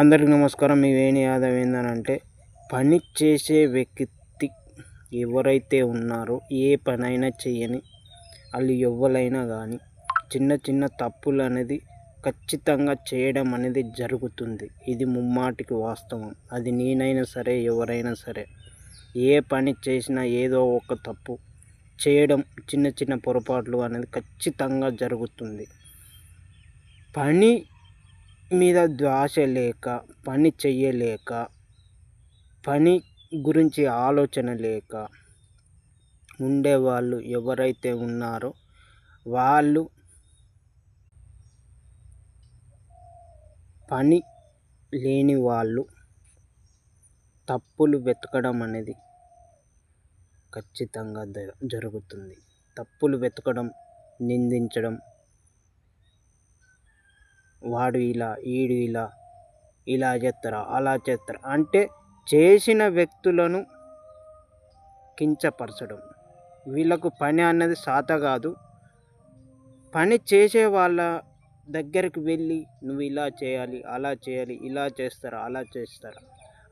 అందరికి నమస్కారం. మీ వేణి యాదవ్ ఏంటంటే పని చేసే వ్యక్తి ఎవరైతే ఉన్నారో ఏ పనైనా చేయని వాళ్ళు ఎవరైనా కానీ చిన్న చిన్న తప్పులు అనేది ఖచ్చితంగా చేయడం అనేది జరుగుతుంది. ఇది ముమ్మాటికి వాస్తవం. అది నేనైనా సరే ఎవరైనా సరే ఏ పని చేసినా ఏదో ఒక తప్పు చేయడం చిన్న చిన్న పొరపాట్లు అనేది ఖచ్చితంగా జరుగుతుంది. పని మీద ధ్యాస లేక పని చెయ్యలేక పని గురించి ఆలోచన లేక ఉండేవాళ్ళు ఎవరైతే ఉన్నారో వాళ్ళు పని లేని వాళ్ళు తప్పులు వెతకడం అనేది ఖచ్చితంగా జరుగుతుంది. తప్పులు వెతకడం నిందించడం వాడు ఇలా ఈడు ఇలా ఇలా చేస్తారా అలా చేస్తారా అంటే చేసిన వ్యక్తులను కించపరచడం. వీళ్ళకు పని అన్నది సాత కాదు. పని చేసే వాళ్ళ దగ్గరికి వెళ్ళి నువ్వు ఇలా చేయాలి అలా చేయాలి ఇలా చేస్తారా అలా చేస్తారా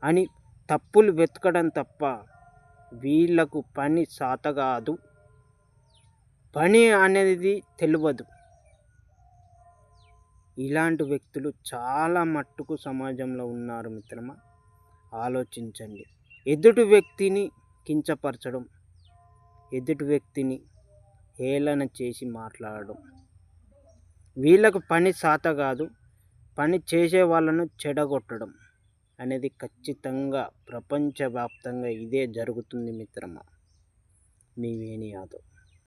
అని తప్పులు వెతకడం తప్ప వీళ్ళకు పని సాత కాదు. పని అనేది తెలియదు. ఇలాంటి వ్యక్తులు చాలా మట్టుకు సమాజంలో ఉన్నారు మిత్రమా. ఆలోచించండి. ఎదుటి వ్యక్తిని కించపరచడం ఎదుటి వ్యక్తిని హేళన చేసి మాట్లాడడం. వీళ్ళకు పని సాత కాదు పని చేసే వాళ్ళను చెడగొట్టడం అనేది ఖచ్చితంగా ప్రపంచవ్యాప్తంగా ఇదే జరుగుతుంది మిత్రమా. మీ వేణి యాదవ్.